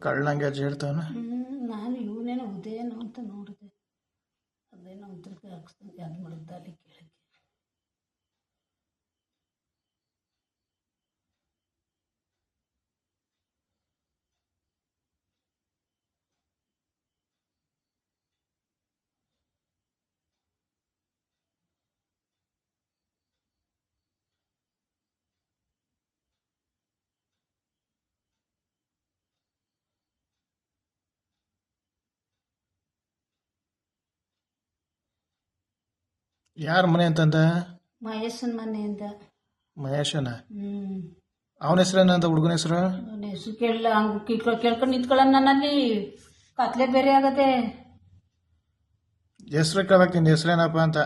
ಕಳ್ಳಂಗೆ ಹೆಜ್ಜೆ ಹೇಳ್ತಾವನ. ನಾನು ಇವನೇನೋ ಉದಯನೋ ಅಂತ ನೋಡಿದೆ. ಅದೇನೋ ಉದ್ರಕ್ಕೆ ಹಾಕ್ಸ್ದಂಗೆ ಅದು ಮಾಡಿದ್ದ ಯಾರ ಮನೆ ಅಂತಂದ? ಮಹೇಶನ ಮನೆಯಿಂದ ಮಹೇಶನ? ಹ್ಮ್. ಅವನ ಹೆಸ್ರೇನಂತ ಹುಡುಗನ ಹೆಸರು? ಅವ್ನ ಹೆಸರು ಕೇಳಲ್ಲ ಹಂಗೆ ಕಿತ್ಕೊ ಕೇಳ್ಕೊಂಡು ನಿಂತ್ಕೊಳ್ಳೋಣ ನನ್ನಲ್ಲಿ. ಕತ್ಲೆ ಬೇರೆ ಆಗತ್ತೆ. ಹೆಸ್ರು ಕೇಳಕ್ಕೆ ನಿನ್ನ ಹೆಸ್ರೇನಪ್ಪ ಅಂತ.